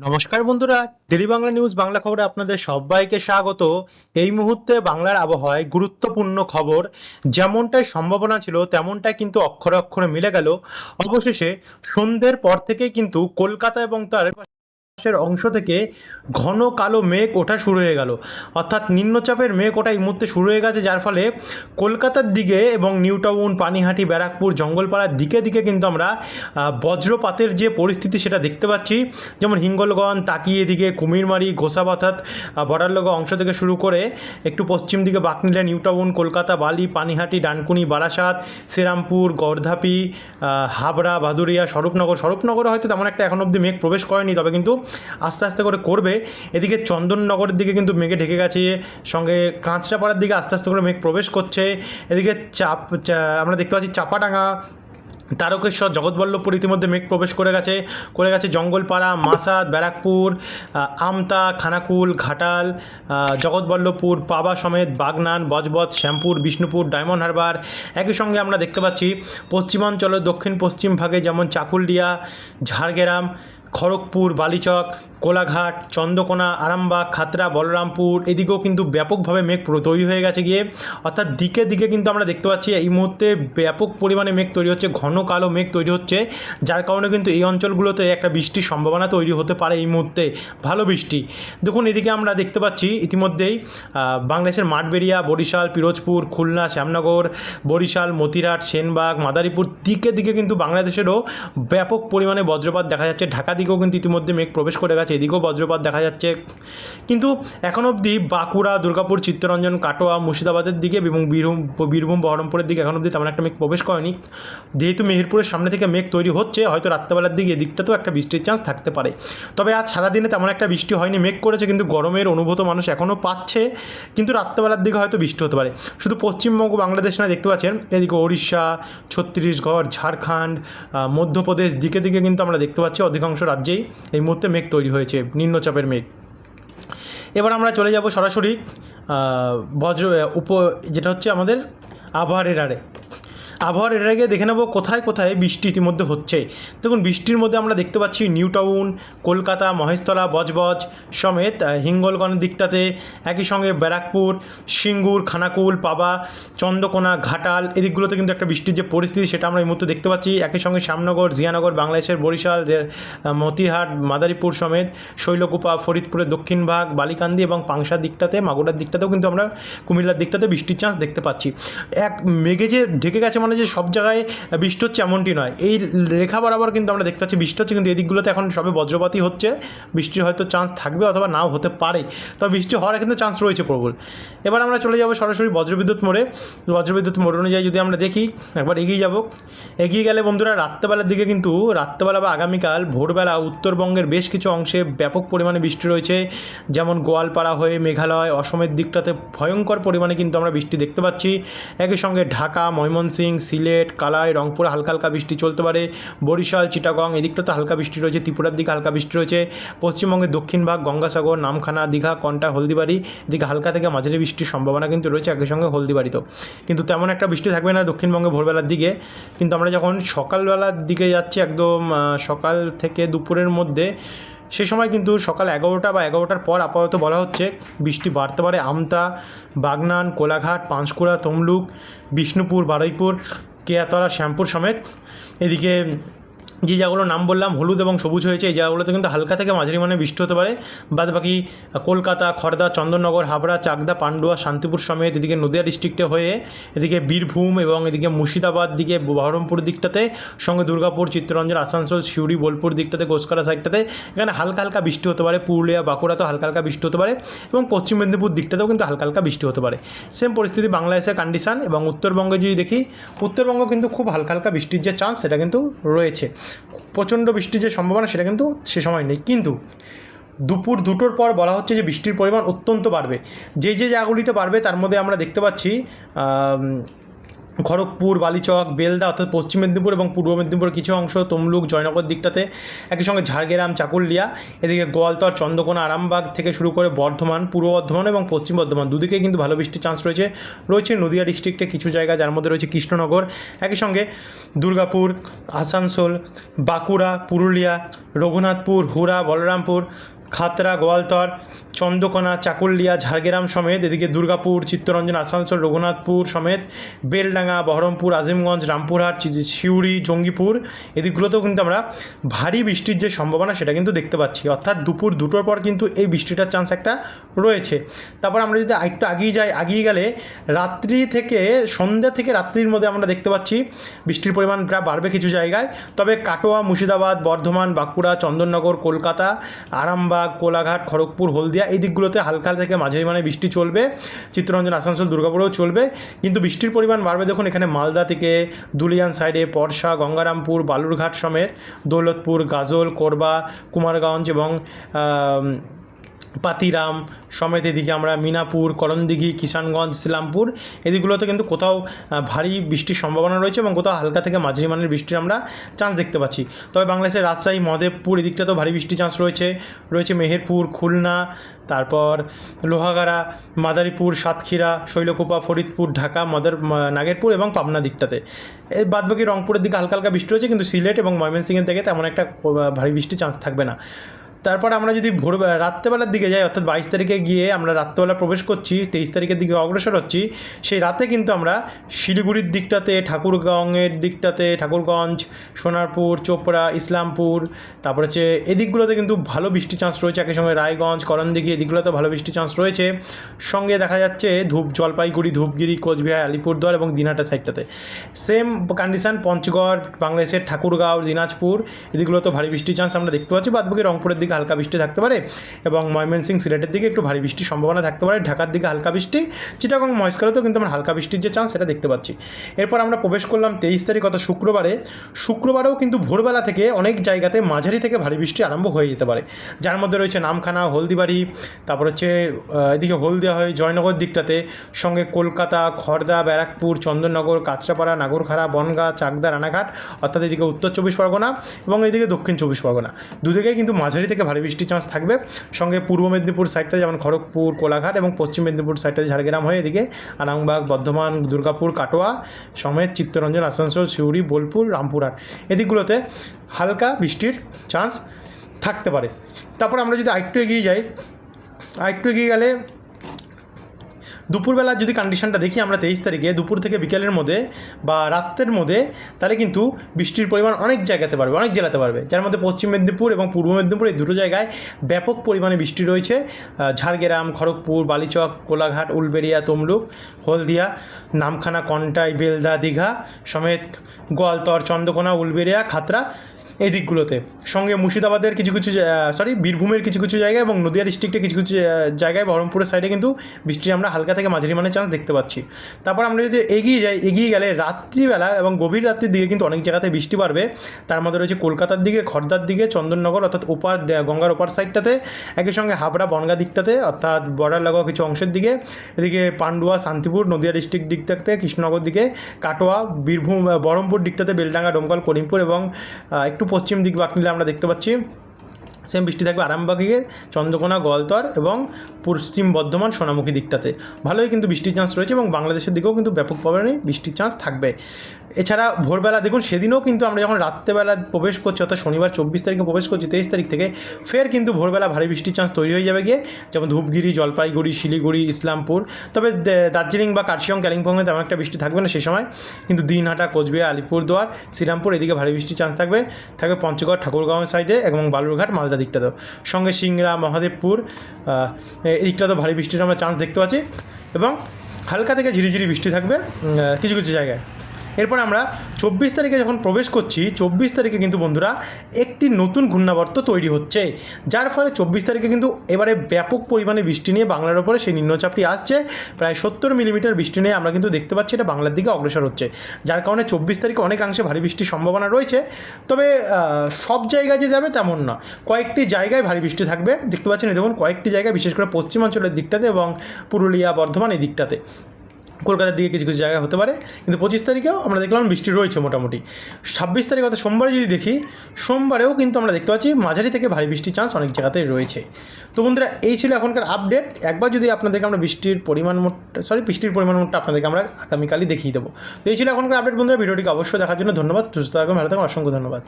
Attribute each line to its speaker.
Speaker 1: নমস্কার বন্ধুরা, daily Bangla news Bangla খবরে আপনাদের সবাইকে স্বাগত। এই মুহূর্তে বাংলার আবহাওয়ায় গুরুত্বপূর্ণ খবর, যেমনটাই সম্ভাবনা ছিল, তেমনটাই কিন্তু অক্ষরে অক্ষরে মিলে গেল। অবশেষে সন্ধ্যের পর থেকেই কিন্তু কলকাতা এবং তার আশেপাশের অংশ থেকে ঘন কালো মেঘ ওঠা শুরু হয়ে গেল। অর্থাৎ নিম্নচাপের মেঘ ওঠা এই মুহূর্তে শুরু হয়ে গেছে, যার ফলে কলকাতার দিকে এবং নিউ টাউন, পানিহাটি, ব্যারাকপুর, জঙ্গলপাড়ার দিকে দিকে কিন্তু আমরা বজ্রপাতের যে পরিস্থিতি সেটা দেখতে পাচ্ছি। যেমন হিঙ্গলগঞ্জ, তাকিয়ে এদিকে কুমিরমারি গোসাবাথাত বর্ডার লগা অংশ থেকে শুরু করে একটু পশ্চিম দিকে বাকনিলা নিউ টাউন, কলকাতা, বালি, পানিহাটি, ডানকুনি, বারাসাত, শ্রীরামপুর, গর্ধাপি হাবড়া, ভাদুরিয়া, স্বরূপনগর, স্বরূপনগরে হয়তো তেমন একটা এখন অবধি মেঘ প্রবেশ করেনি, তবে কিন্তু আস্তে আস্তে করে করবে। এদিকে চন্দননগরের দিকে কিন্তু মেঘে ঢেকে গেছে। সঙ্গে কাঁচরাপাড়ার দিকে আস্তে আস্তে করে মেঘ প্রবেশ করছে। এদিকে চাপ আমরা দেখতে পাচ্ছি চাপাডাঙ্গা, তারকেশ্বর, জগৎবল্লভপুর ইতিমধ্যে মেঘ প্রবেশ করে গেছে। করে গেছে জঙ্গলপাড়া মাসাদ ব্যারাকপুর আমতা, খানাকুল, ঘাটাল জগৎবল্লভপুর, পাবা সমেত বাগনান, বজবজ, শ্যামপুর, বিষ্ণুপুর, ডায়মন্ড হারবার। একই সঙ্গে আমরা দেখতে পাচ্ছি পশ্চিমাঞ্চলের দক্ষিণ পশ্চিম ভাগে যেমন চাকুলডিয়া ঝাড়গ্রাম খড়গপুর, বালিচক, কোলাঘাট, চন্দ্রকোনা, আরামবাগ, খাতড়া, বলরামপুর এদিকেও কিন্তু ব্যাপকভাবে মেঘ তৈরি হয়ে গেছে গিয়ে। অর্থাৎ দিকে দিকে কিন্তু আমরা দেখতে পাচ্ছি এই মুহূর্তে ব্যাপক পরিমাণে মেঘ তৈরি হচ্ছে, ঘন কালো মেঘ তৈরি হচ্ছে, যার কারণে কিন্তু এই অঞ্চলগুলোতে একটা বৃষ্টির সম্ভাবনা তৈরি হতে পারে এই মুহূর্তে। ভালো বৃষ্টি। দেখুন, এদিকে আমরা দেখতে পাচ্ছি ইতিমধ্যেই বাংলাদেশের মাঠবেড়িয়া, বরিশাল, পিরোজপুর, খুলনা, শ্যামনগর, বরিশাল, মতিরাট, সেনবাগ, মাদারীপুর দিকে দিকে কিন্তু বাংলাদেশেরও ব্যাপক পরিমাণে বজ্রপাত দেখা যাচ্ছে। ঢাকা দিকেও কিন্তু ইতিমধ্যে মেঘ প্রবেশ করে গেছে, এদিকেও বজ্রপাত দেখা যাচ্ছে। কিন্তু এখন অবধি বাঁকুড়া, দুর্গাপুর, চিত্তরঞ্জন, কাটোয়া, মুর্শিদাবাদের দিকে এবং বীরভূম বীরভূম, বহরমপুরের দিকে এখন অবধি তেমন একটা মেঘ প্রবেশ করেনি। যেহেতু মেহেরপুরের সামনে থেকে মেঘ তৈরি হচ্ছে, হয়তো রাত্রেবেলার দিকে এদিকটাতেও একটা বৃষ্টির চান্স থাকতে পারে। তবে আজ সারাদিনে তেমন একটা বৃষ্টি হয়নি, মেঘ করেছে কিন্তু গরমের অনুভূত মানুষ এখনও পাচ্ছে, কিন্তু রাত্রেবেলার দিকে হয়তো বৃষ্টি হতে পারে। শুধু পশ্চিমবঙ্গ, বাংলাদেশ না, দেখতে পাচ্ছেন, এদিকে ওড়িশা, ছত্তিশগড়, ঝাড়খণ্ড মধ্যপ্রদেশ, দিকে দিকে কিন্তু আমরা দেখতে পাচ্ছি অধিকাংশ রাজ্যেই এই মুহূর্তে মেঘ তৈরি হয়েছে, নিম্নচাপের মেঘ। এবার আমরা চলে যাব সরাসরি বজ্র উপ, যেটা হচ্ছে আমাদের আবহাওয়ার এরারে। আবহাওয়ার এর আগে দেখে নেব কোথায় কোথায় বৃষ্টি ইতিমধ্যে হচ্ছে। দেখুন বৃষ্টির মধ্যে আমরা দেখতে পাচ্ছি নিউ টাউন কলকাতা মহেশতলা বজবজ সমেত আহ, হিঙ্গলগঞ্জের দিকটাতে একই সঙ্গে ব্যারাকপুর সিঙ্গুর খানাকুল পাবা চন্দ্রকোনা ঘাটাল এদিকগুলোতে কিন্তু একটা বৃষ্টির যে পরিস্থিতি সেটা আমরা এই মুহূর্তে দেখতে পাচ্ছি। একই সঙ্গে শ্যামনগর জিয়ানগর বাংলাদেশের বরিশাল মতিহাট মাদারীপুর সমেত শৈলকুপা ফরিদপুরের দক্ষিণ ভাগ বালিকান্দি এবং পাংশার দিকটাতে মাগুরার দিকটাতেও কিন্তু আমরা কুমিল্লার দিকটাতে বৃষ্টির চান্স দেখতে পাচ্ছি। এক মেঘে যে ঢেকে গেছে মানে যে সব জায়গায় বৃষ্টি হচ্ছে এমনটি নয়। এই রেখা বরাবর কিন্তু আমরা দেখতে পাচ্ছি বৃষ্টি হচ্ছে, কিন্তু এদিকগুলোতে এখন সবে বজ্রপাতই হচ্ছে। বৃষ্টির হয়তো চান্স থাকবে অথবা নাও হতে পারে। তবে বৃষ্টি হওয়ার কিন্তু চান্স রয়েছে প্রবল। এবার আমরা চলে যাব সরাসরি বজ্রবিদ্যুৎ মোড়ে। বজ্রবিদ্যুৎ মোড় অনুযায়ী যদি আমরা দেখি, একবার এগিয়ে যাব। এগিয়ে গেলে বন্ধুরা, রাত্রেবেলার দিকে কিন্তু রাত্রেবেলা বা আগামীকাল, ভোরবেলা উত্তরবঙ্গের বেশ কিছু অংশে ব্যাপক পরিমাণে বৃষ্টি রয়েছে। যেমন গোয়ালপাড়া হয়ে মেঘালয়, অসমের দিকটাতে ভয়ঙ্কর পরিমাণে কিন্তু আমরা বৃষ্টি দেখতে পাচ্ছি। একই সঙ্গে ঢাকা, ময়মনসিংহ সিলেট, কালাই, রংপুর হালকা হালকা বৃষ্টি চলতে পারে। বরিশাল, চিটাগং এদিকটাতে হালকা বৃষ্টি রয়েছে, ত্রিপুরার দিকে হালকা বৃষ্টি রয়েছে। পশ্চিমবঙ্গের দক্ষিণ ভাগ, গঙ্গাসাগর, নামখানা, দীঘা, কন্টা, হলদিবাড়ি দিকে হালকা থেকে মাঝারি বৃষ্টির সম্ভাবনা কিন্তু রয়েছে একই সঙ্গে হলদিবাড়িতেও। কিন্তু তেমন একটা বৃষ্টি থাকবে না দক্ষিণবঙ্গে ভোরবেলার দিকে। কিন্তু আমরা যখন সকালবেলার দিকে যাচ্ছি একদম সকাল থেকে দুপুরের মধ্যে সে সময় কিন্তু সকাল এগারোটা বা এগারোটার পর আপাতত বলা হচ্ছে বৃষ্টি বাড়তে পারে আমতা, বাগনান, কোলাঘাট, পাঁশকুড়া, তমলুক, বিষ্ণুপুর, বারুইপুর, কেয়াতলা, শ্যামপুর সমেত। এদিকে যে জায়গাগুলোর নাম বললাম, হলুদ এবং সবুজ হয়েছে, এই জায়গাগুলোতে কিন্তু হালকা থেকে মাঝারি মানে বৃষ্টি হতে পারে। বাদ বাকি কলকাতা খড়দা চন্দননগর, হাবড়া, চাকদা, পান্ডুয়া, শান্তিপুর সমেত এদিকে নদিয়া ডিস্ট্রিক্টে হয়ে এদিকে বীরভূম এবং এদিকে মুর্শিদাবাদ দিকে বহরমপুর দিকটাতে, সঙ্গে দুর্গাপুর, চিত্তরঞ্জন, আসানসোল, সিউড়ি, বোলপুর দিকটাতে গোসকারা সাইডটাতে এখানে হালকা হালকা বৃষ্টি হতে পারে। পুরুলিয়া, বাঁকুড়াতেও হালকা হালকা বৃষ্টি হতে পারে এবং পশ্চিম মেদিনীপুর দিকটাতেও কিন্তু হালকা হালকা বৃষ্টি হতে পারে। সেম পরিস্থিতি বাংলাদেশের কন্ডিশন এবং উত্তরবঙ্গে যদি দেখি, উত্তরবঙ্গ কিন্তু খুব হালকা হালকা বৃষ্টির যে চান্স সেটা কিন্তু রয়েছে। প্রচণ্ড বৃষ্টির যে সম্ভাবনা সেটা কিন্তু সে সময় নেই। কিন্তু দুপুর দুটোর পর বলা হচ্ছে যে বৃষ্টির পরিমাণ অত্যন্ত বাড়বে। যে যে জায়গাগুলিতে বাড়বে তার মধ্যে আমরা দেখতে পাচ্ছি খড়গপুর, বালিচক, বেলদা, অর্থাৎ পশ্চিম মেদিনীপুর এবং পূর্ব মেদিনীপুরের কিছু অংশ, তমলুক, জয়নগর দিকটাতে। একই সঙ্গে ঝাড়গ্রাম, চাকুলিয়া, এদিকে গোয়ালতর, চন্দ্রকোনা, আরামবাগ থেকে শুরু করে বর্ধমান, পূর্ব বর্ধমান এবং পশ্চিম বর্ধমান দুদিকে কিন্তু ভালো বৃষ্টির চান্স রয়েছে। রয়েছে নদিয়া ডিস্ট্রিক্টে কিছু জায়গা, যার মধ্যে রয়েছে কৃষ্ণনগর। একই সঙ্গে দুর্গাপুর, আসানসোল, বাঁকুড়া, পুরুলিয়া, রঘুনাথপুর হুরা বলরামপুর খাতড়া, গোয়ালতর, চন্দ্রকোনা, চাকুলিয়া, ঝাড়গ্রাম সমেত, এদিকে দুর্গাপুর, চিত্তরঞ্জন, আসানসোল, রঘুনাথপুর সমেত, বেলডাঙ্গা, বহরমপুর, আজিমগঞ্জ, রামপুরহাট সিউড়ি, জঙ্গিপুর, এদিকগুলোতেও কিন্তু আমরা ভারী বৃষ্টির যে সম্ভাবনা সেটা কিন্তু দেখতে পাচ্ছি। অর্থাৎ দুপুর দুটোর পর কিন্তু এই বৃষ্টিটার চান্স একটা রয়েছে। তারপর আমরা যদি আরেকটু আগিয়ে যাই, আগিয়ে গেলে রাত্রি থেকে সন্ধ্যা থেকে রাত্রির মধ্যে আমরা দেখতে পাচ্ছি বৃষ্টির পরিমাণ প্রায় বাড়বে কিছু জায়গায়। তবে কাটোয়া, মুর্শিদাবাদ, বর্ধমান, বাঁকুড়া, চন্দননগর, কলকাতা, আরামবাগ কোলাঘাট, খড়গপুর, হলদিয়া এই দিকগুলোতে হালকা থেকে মাঝারি মানে বৃষ্টি চলবে। চিত্তরঞ্জন আসানসোল, দুর্গাপুরেও চলবে। কিন্তু বৃষ্টির পরিমাণ বাড়বে দেখুন এখানে মালদা থেকে দুলিয়ান সাইডে, পরশা, গঙ্গারামপুর, বালুরঘাট সমেত, দৌলতপুর, গাজল, কোরবা, কুমারগঞ্জ এবং পাতিরাম, সমেত এদিকে আমরা মিনাপুর করণদিঘি কিষানগঞ্জ ইসলামপুর এদিকগুলোতে কিন্তু কোথাও ভারী বৃষ্টির সম্ভাবনা রয়েছে এবং কোথাও হালকা থেকে মাঝারি মানের বৃষ্টির আমরা চান্স দেখতে পাচ্ছি। তবে বাংলাদেশের রাজশাহী মধেবপুর এদিকটাতেও ভারী বৃষ্টির চান্স রয়েছে। রয়েছে মেহেরপুর, খুলনা, তারপর লোহাগাড়া, মাদারীপুর, সাতক্ষীরা, শৈলকুপা, ফরিদপুর, ঢাকা, মদার নাগেরপুর এবং পাবনা দিকটাতে। এর বাদবাকি রংপুরের দিকে হালকা হালকা বৃষ্টি রয়েছে, কিন্তু সিলেট এবং ময়মনসিংহের থেকে তেমন একটা ভারী বৃষ্টির চান্স থাকবে না। তারপর আমরা যদি ভোর রাত্রেবেলার দিকে যাই, অর্থাৎ বাইশ তারিখে গিয়ে আমরা রাত্রেবেলা প্রবেশ করছি, তেইশ তারিখের দিকে অগ্রসর হচ্ছি, সেই রাতে কিন্তু আমরা শিলিগুড়ির দিকটাতে, ঠাকুরগাঁওয়ের দিকটাতে, ঠাকুরগঞ্জ, সোনারপুর, চোপড়া, ইসলামপুর, তারপর হচ্ছে এদিকগুলোতে কিন্তু ভালো বৃষ্টির চান্স রয়েছে, একই সঙ্গে রায়গঞ্জ, করণদিঘি এদিকগুলোতে ভালো বৃষ্টির চান্স রয়েছে। সঙ্গে দেখা যাচ্ছে ধূপ, জলপাইগুড়ি, ধূপগিরি, কোচবিহার, আলিপুরদুয়ার এবং দিনহাটা সাইডটাতে। সেম কন্ডিশন পঞ্চগড়, বাংলাদেশের ঠাকুরগাঁও, দিনাজপুর এদিকগুলোতে ভারী বৃষ্টির চান্স আমরা দেখতে পাচ্ছি। বাদবাকি রংপুরের দিকে হালকা বৃষ্টি থাকতে পারে এবং ময়মনসিং সিলেটের দিকে একটু ভারী বৃষ্টির সম্ভাবনা থাকতে পারে। ঢাকার দিকে হালকা বৃষ্টি, চিটাগং, মহেশখালীতেও কিন্তু আমরা হালকা বৃষ্টির যে চান্স সেটা দেখতে পাচ্ছি। এরপর আমরা প্রবেশ করলাম তেইশ তারিখ, অর্থাৎ শুক্রবারে। শুক্রবারেও কিন্তু ভোরবেলা থেকে অনেক জায়গাতে মাঝারি থেকে ভারী বৃষ্টি আরম্ভ হয়ে যেতে পারে। যার মধ্যে রয়েছে নামখানা, হলদিবাড়ি, তারপর হচ্ছে এদিকে হলদিয়া হয়ে জয়নগর দিকটাতে, সঙ্গে কলকাতা খড়দা ব্যারাকপুর, চন্দননগর, কাঁচরাপাড়া, নাগরখাড়া, বনগাঁ, চাকদা, রানাঘাট, অর্থাৎ এদিকে উত্তর চব্বিশ পরগনা এবং এদিকে দক্ষিণ চব্বিশ পরগনা। দুদিকেই কিন্তু মাঝারি থেকে ভারী বৃষ্টির চান্স থাকবে। সঙ্গে পূর্ব মেদিনীপুর সাইডটা যেমন খড়গপুর, কোলাঘাট এবং পশ্চিম মেদিনীপুর সাইডটা ঝাড়গ্রাম হয়ে এদিকে আরামবাগ, বর্ধমান, দুর্গাপুর, কাটোয়া সমেত চিত্তরঞ্জন, আসানসোল, সিউড়ি, বোলপুর, রামপুরহাট এদিকগুলোতে হালকা বৃষ্টির চান্স থাকতে পারে। তারপর আমরা যদি আরেকটু এগিয়ে যাই, আরেকটু এগিয়ে গেলে দুপুরবেলা যদি কন্ডিশনটা দেখি আমরা তেইশ তারিখে, দুপুর থেকে বিকেলের মধ্যে বা রাত্রের মধ্যে, তাহলে কিন্তু বৃষ্টির পরিমাণ অনেক জায়গাতে পারবে অনেক জেলাতে পারবে যার মধ্যে পশ্চিম মেদিনীপুর এবং পূর্ব মেদিনীপুর এই দুটো জায়গায় ব্যাপক পরিমাণে বৃষ্টি রয়েছে। ঝাড়গ্রাম, খড়গপুর, বালিচক, কোলাঘাট, উলবেড়িয়া, তমলুক, হলদিয়া, নামখানা, কন্টাই, বেলদা, দীঘা, সমেত গোয়ালতর, চন্দ্রকোনা, উলবেড়িয়া, খাতড়া এই দিকগুলোতে। সঙ্গে মুর্শিদাবাদের কিছু কিছু সরি বীরভূমের কিছু কিছু জায়গায় এবং নদিয়া ডিস্ট্রিক্টের কিছু কিছু জায়গায় বহরমপুরের সাইডে কিন্তু বৃষ্টির আমরা হালকা থেকে মাঝারি মানের চান্স দেখতে পাচ্ছি। তারপর আমরা যদি এগিয়ে যাই, এগিয়ে গেলে রাত্রিবেলা এবং গভীর রাত্রির দিকে কিন্তু অনেক জায়গাতে বৃষ্টি বাড়বে। তার মধ্যে রয়েছে কলকাতার দিকে খড়দার দিকে, চন্দননগর অর্থাৎ ওপার গঙ্গার ওপার সাইডটাতে একই সঙ্গে হাবড়া, বনগা দিকটাতে অর্থাৎ বর্ডার লাগোয়া কিছু অংশের দিকে, এদিকে পান্ডুয়া, শান্তিপুর, নদিয়া ডিস্ট্রিক্ট দিক থেকে কৃষ্ণনগর দিকে, কাটোয়া, বীরভূম বহরমপুর দিকটাতে বেলডাঙ্গা, ডোমকল, করিমপুর এবং একটু পশ্চিম দিক বাঁক নিলে আমরা দেখতে পাচ্ছি। সেম বৃষ্টি থাকবে আরামবাগে চন্দ্রকোনা গলতর এবং পশ্চিম বর্ধমান সোনামুখী দিকটাতে। ভালোই কিন্তু বৃষ্টির চান্স রয়েছে এবং বাংলাদেশের দিকেও কিন্তু ব্যাপক পরিমাণে বৃষ্টির চান্স থাকবে। এছাড়া ভোরবেলা দেখুন, সেদিনও কিন্তু আমরা যখন রাত্রেবেলা প্রবেশ করছি, অর্থাৎ শনিবার চব্বিশ তারিখে প্রবেশ করছি, তেইশ তারিখ থেকে, ফের কিন্তু ভোরবেলা ভারী বৃষ্টির চান্স তৈরি হয়ে যাবে গিয়ে, যেমন ধূপগিরি, জলপাইগুড়ি, শিলিগুড়ি, ইসলামপুর। তবে দার্জিলিং বা কার্শিয়ং কালিম্পংয়ে তেমন একটা বৃষ্টি থাকবে না সেই সময়। কিন্তু দিনহাটা, কোচবিহার, আলিপুরদুয়ার, শ্রীরামপুর, এদিকে ভারী বৃষ্টির চান্স থাকবে। থাকবে পঞ্চগড়, ঠাকুরগাঁও সাইডে এবং বালুরঘাট, মালদা দিকটাতেও। সঙ্গে সিংড়া, মহাদেবপুর আহ, তো ভারী বৃষ্টির আমরা চান্স দেখতে পাচ্ছি। এবং হালকা থেকে ঝিরিঝিরি বৃষ্টি থাকবে কিছু কিছু জায়গায়। এরপর আমরা চব্বিশ তারিখে যখন প্রবেশ করছি, চব্বিশ তারিখে কিন্তু বন্ধুরা একটি নতুন ঘূর্ণাবর্ত তৈরি হচ্ছে। যার ফলে চব্বিশ তারিখে কিন্তু এবারে ব্যাপক পরিমাণে বৃষ্টি নিয়ে বাংলার ওপরে সেই নিম্নচাপটি আসছে। প্রায় সত্তর মিলিমিটার বৃষ্টি নিয়ে আমরা কিন্তু দেখতে পাচ্ছি এটা বাংলার দিকে অগ্রসর হচ্ছে। যার কারণে চব্বিশ তারিখে অনেকাংশে ভারী বৃষ্টির সম্ভাবনা রয়েছে। তবে সব জায়গায় যে যাবে তেমন না। কয়েকটি জায়গায় ভারী বৃষ্টি থাকবে। দেখতে পাচ্ছেন দেখুন, কয়েকটি জায়গায় বিশেষ করে পশ্চিমাঞ্চলের দিকটাতে এবং পুরুলিয়া, বর্ধমান এই দিকটাতে। কলকাতার দিকে কিছু কিছু জায়গা হতে পারে, কিন্তু পঁচিশ তারিখেও আমরা দেখলাম বৃষ্টি রয়েছে মোটামুটি। ছাব্বিশ তারিখ অর্থাৎ সোমবারে যদি দেখি, সোমবারেও কিন্তু আমরা দেখতে পাচ্ছি মাঝারি থেকে ভারী বৃষ্টির চান্স অনেক জায়গাতেই রয়েছে। তো বন্ধুরা, এই ছিল এখনকার আপডেট একবার যদি আপনাদেরকে আমরা বৃষ্টির পরিমাণ মোট সরি বৃষ্টির পরিমাণ মোটটা আপনাদেরকে আমরা আগামীকালই দেখিয়ে দেবো। তো এই ছিল এখনকার আপডেট বন্ধুরা। ভিডিওটিকে অবশ্যই দেখার জন্য ধন্যবাদ। সুস্থ থাকবেন ভালো থাকবেন অসংখ্য ধন্যবাদ।